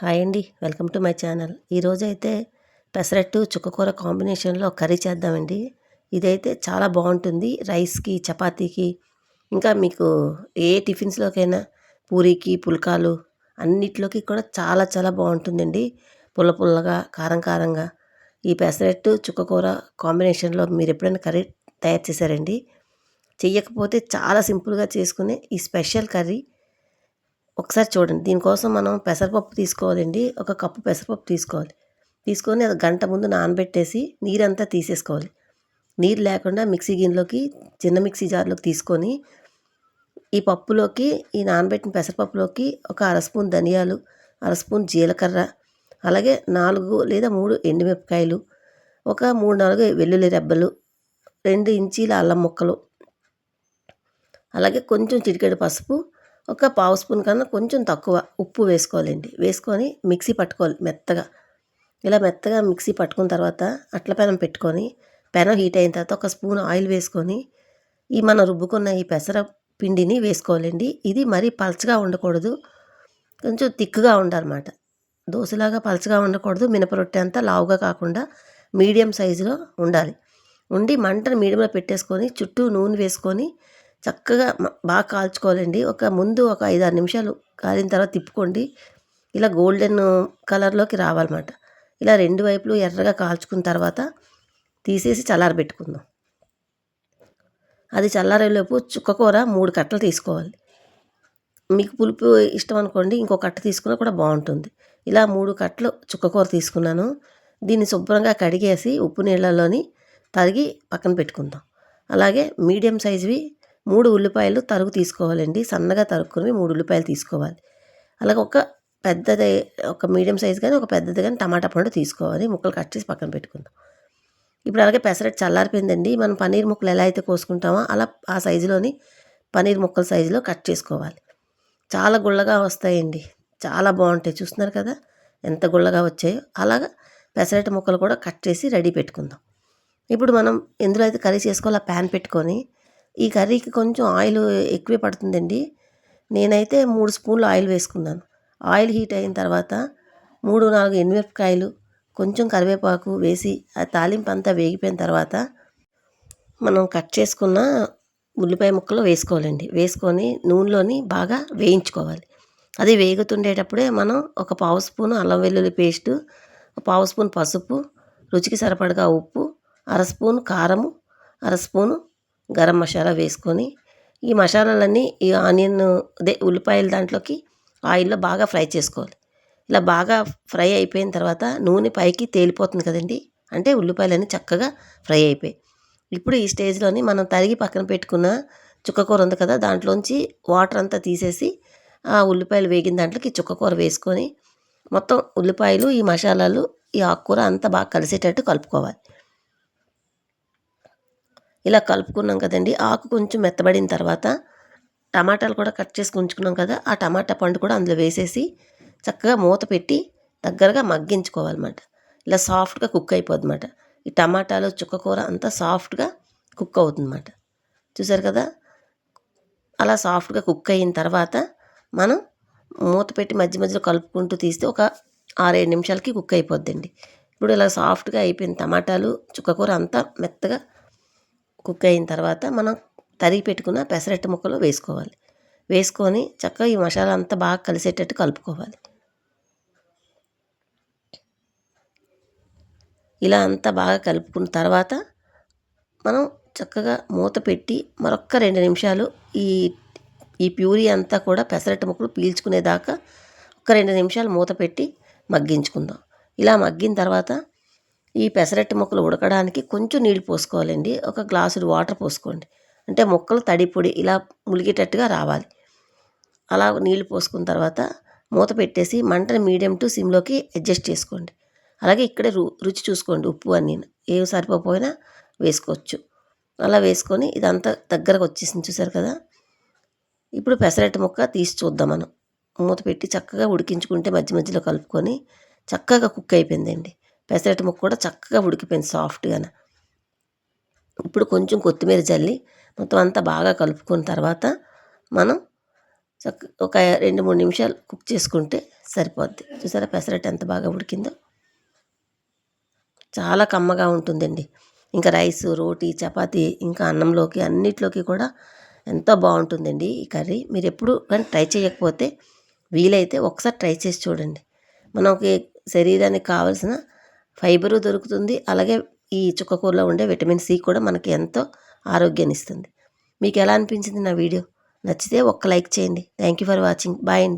Hi అండి. Welcome to my channel. ఈరోజు అయితే పెసరట్టు చుక్కకూర కాంబినేషన్లో కర్రీ చేద్దామండి. ఇదైతే చాలా బాగుంటుంది. రైస్కి చపాతీకి ఇంకా మీకు ఏ టిఫిన్స్లోకైనా పూరీకి పుల్కాలు అన్నిట్లోకి కూడా చాలా చాలా బాగుంటుందండి. పుల్ల పుల్లగా కారం కారంగా. ఈ పెసరట్టు చుక్కకూర కాంబినేషన్లో మీరు ఎప్పుడైనా కర్రీ తయారు చేశారండి? చెయ్యకపోతే చాలా సింపుల్గా చేసుకునే ఈ స్పెషల్ కర్రీ ఒకసారి చూడండి. దీనికోసం మనం పెసరపప్పు తీసుకోవాలండి. ఒక కప్పు పెసరపప్పు తీసుకోవాలి. తీసుకొని అది గంట ముందు నానబెట్టేసి నీరంతా తీసేసుకోవాలి. నీరు లేకుండా మిక్సీ గిన్నెలోకి చిన్న మిక్సీ జార్లోకి తీసుకొని ఈ పప్పులోకి ఈ నానబెట్టిన పెసరపప్పులోకి ఒక అర స్పూన్ ధనియాలు అర స్పూన్ జీలకర్ర అలాగే నాలుగు లేదా మూడు ఎండుమిరపకాయలు ఒక మూడు నాలుగు వెల్లుల్లి రెబ్బలు రెండు ఇంచీల అల్లం ముక్కలు అలాగే కొంచెం చిటికెడు పసుపు ఒక పావు స్పూన్ కన్నా కొంచెం తక్కువ ఉప్పు వేసుకోవాలండి. వేసుకొని మిక్సీ పట్టుకోవాలి మెత్తగా. ఇలా మెత్తగా మిక్సీ పట్టుకున్న తర్వాత అట్ల పెనం పెట్టుకొని పెనం హీట్ అయిన తర్వాత ఒక స్పూన్ ఆయిల్ వేసుకొని ఈ మనం రుబ్బుకున్న ఈ పెసర పిండిని వేసుకోవాలండి. ఇది మరీ పలచగా ఉండకూడదు. కొంచెం తిక్కుగా ఉండాలన్నమాట. దోశలాగా పలచగా ఉండకూడదు. మినపరొట్టె అంతా లావుగా కాకుండా మీడియం సైజులో ఉండాలి. ఉండి మంటను మీడియంలో పెట్టేసుకొని చుట్టూ నూనె వేసుకొని చక్కగా బాగా కాల్చుకోవాలండి. ఒక ముందు ఒక ఐదు ఆరు నిమిషాలు కాలిన తర్వాత తిప్పుకోండి. ఇలా గోల్డెన్ కలర్లోకి రావాలన్నమాట. ఇలా రెండు వైపులు ఎర్రగా కాల్చుకున్న తర్వాత తీసేసి చల్లారబెట్టుకుందాం అది చల్లారేలోపు చుక్కకూర మూడు కట్టలు తీసుకోవాలి. మీకు పులుపు ఇష్టం అనుకోండి ఇంకో కట్ట తీసుకున్నా కూడా బాగుంటుంది. ఇలా మూడు కట్టలు చుక్కకూర తీసుకున్నాను. దీన్ని శుభ్రంగా కడిగేసి ఉప్పు నీళ్ళలోని తరిగి పక్కన పెట్టుకుందాం. అలాగే మీడియం సైజువి మూడు ఉల్లిపాయలు తరుగు తీసుకోవాలండి. సన్నగా తరుక్కుని మూడు ఉల్లిపాయలు తీసుకోవాలి. అలాగే ఒక పెద్దది ఒక మీడియం సైజ్ కానీ ఒక పెద్దది కానీ టమాటా పండు తీసుకోవాలి. ముక్కలు కట్ చేసి పక్కన పెట్టుకుందాం. ఇప్పుడు అలాగే పెసరట్టు చల్లారిపోయిందండి. మనం పన్నీర్ ముక్కలు ఎలా అయితే కోసుకుంటామో అలా ఆ సైజులోని పన్నీర్ ముక్కల సైజులో కట్ చేసుకోవాలి. చాలా గుళ్ళగా వస్తాయండి. చాలా బాగుంటాయి. చూస్తున్నారు కదా? ఎంత గుళ్ళగా వచ్చాయో. అలాగా పెసరట్టు ముక్కలు కూడా కట్ చేసి రెడీ పెట్టుకుందాం. ఇప్పుడు మనం ఎందులో అయితే కర్రీ చేసుకోవాలో ప్యాన్ పెట్టుకొని ఈ కర్రీకి కొంచెం ఆయిల్ ఎక్కువే పడుతుందండి. నేనైతే మూడు స్పూన్లు ఆయిల్ వేసుకున్నాను. ఆయిల్ హీట్ అయిన తర్వాత మూడు నాలుగు ఎనిమిరపకాయలు కొంచెం కరివేపాకు వేసి ఆ తాలింపు అంతా వేగిపోయిన తర్వాత మనం కట్ చేసుకున్న ఉల్లిపాయ ముక్కలు వేసుకోవాలండి. వేసుకొని నూనెలోని బాగా వేయించుకోవాలి. అది వేగుతుండేటప్పుడే మనం ఒక పావు స్పూన్ అల్లం వెల్లుల్లి పేస్టు పావు స్పూన్ పసుపు రుచికి సరిపడగా ఉప్పు అర స్పూన్ కారము అర స్పూను గరం మసాలా వేసుకొని ఈ మసాలాలన్నీ ఈ ఆనియన్ అదే ఉల్లిపాయల దాంట్లోకి ఆయిల్లో బాగా ఫ్రై చేసుకోవాలి. ఇలా బాగా ఫ్రై అయిపోయిన తర్వాత నూనె పైకి తేలిపోతుంది కదండి. అంటే ఉల్లిపాయలన్నీ చక్కగా ఫ్రై అయిపోయాయి. ఇప్పుడు ఈ స్టేజ్లోని మనం తరిగి పక్కన పెట్టుకున్న చుక్కకూర ఉంది కదా దాంట్లోంచి వాటర్ అంతా తీసేసి ఆ ఉల్లిపాయలు వేగిన దాంట్లోకి చుక్కకూర వేసుకొని మొత్తం ఉల్లిపాయలు ఈ మసాలాలు ఈ ఆకుకూర అంతా బాగా కలిసేటట్టు కలుపుకోవాలి. ఇలా కలుపుకున్నాం కదండి. ఆకు కొంచెం మెత్తబడిన తర్వాత టమాటాలు కూడా కట్ చేసి ఉంచుకున్నాం కదా ఆ టమాటా పండు కూడా అందులో వేసేసి చక్కగా మూత పెట్టి దగ్గరగా మగ్గించుకోవాలన్నమాట. ఇలా సాఫ్ట్గా కుక్ అయిపోద్దన్నమాట ఈ టమాటాలు చుక్కకూర అంతా సాఫ్ట్గా కుక్ అవుతుందన్నమాట. చూసారు కదా? అలా సాఫ్ట్గా కుక్ అయిన తర్వాత మనం మూత పెట్టి మధ్య మధ్యలో కలుపుకుంటూ తీస్తే ఒక ఆరేడు నిమిషాలకి కుక్ అయిపోద్దండి. ఇప్పుడు ఇలా సాఫ్ట్గా అయిపోయిన టమాటాలు చుక్కకూర అంతా మెత్తగా కుక్ అయిన తర్వాత మనం తరిగి పెట్టుకున్న పెసరట్టు ముక్కలు వేసుకోవాలి. వేసుకొని చక్కగా ఈ మసాలా అంతా బాగా కలిసేటట్టు కలుపుకోవాలి. ఇలా అంతా బాగా కలుపుకున్న తర్వాత మనం చక్కగా మూత పెట్టి మరొక్క రెండు నిమిషాలు ఈ ఈ ప్యూరీ అంతా కూడా పెసరట్టు ముక్కలు పీల్చుకునేదాకా ఒక రెండు నిమిషాలు మూత పెట్టి మగ్గించుకుందాం. ఇలా మగ్గిన తర్వాత ఈ పెసరట్టు ముక్కలు ఉడకడానికి కొంచెం నీళ్ళు పోసుకోవాలండి. ఒక గ్లాసుడు వాటర్ పోసుకోండి. అంటే ముక్కలు తడి పొడి ఇలా ములిగేటట్టుగా రావాలి. అలా నీళ్ళు పోసుకున్న తర్వాత మూత పెట్టేసి మంటని మీడియం టు సిమ్లోకి అడ్జస్ట్ చేసుకోండి. అలాగే ఇక్కడే రు రుచి చూసుకోండి. ఉప్పు అన్నీ ఏం సరిపోయినా వేసుకోవచ్చు. అలా వేసుకొని ఇదంతా దగ్గరకు వచ్చేసింది చూసారు కదా? ఇప్పుడు పెసరట్టు ముక్క తీసి చూద్దాం మనం. మూత పెట్టి చక్కగా ఉడికించుకుంటే మధ్య మధ్యలో కలుపుకొని చక్కగా కుక్ అయిపోయిందండి. పెసరట్టు ముక్క కూడా చక్కగా ఉడికిపోయింది సాఫ్ట్గా ఇప్పుడు కొంచెం కొత్తిమీర జల్లి మొత్తం అంతా బాగా కలుపుకున్న తర్వాత మనం చక్క ఒక రెండు మూడు నిమిషాలు కుక్ చేసుకుంటే సరిపోద్ది. చూసారా పెసరట్టు ఎంత బాగా ఉడికిందో? చాలా కమ్మగా ఉంటుందండి. ఇంకా రైస్ రోటీ చపాతీ ఇంకా అన్నంలోకి అన్నిట్లోకి కూడా ఎంతో బాగుంటుందండి ఈ కర్రీ. మీరు ఎప్పుడు కానీ ట్రై చేయకపోతే వీలైతే ఒకసారి ట్రై చేసి చూడండి. మనకి శరీరానికి కావాల్సిన ఫైబరు దొరుకుతుంది. అలాగే ఈ చుక్కకూరలో ఉండే విటమిన్ సి కూడా మనకి ఎంతో ఆరోగ్యాన్ని ఇస్తుంది. మీకు ఎలా అనిపించింది నా వీడియో? నచ్చితే ఒక్క లైక్ చేయండి. Thank you for watching. Bye అండి.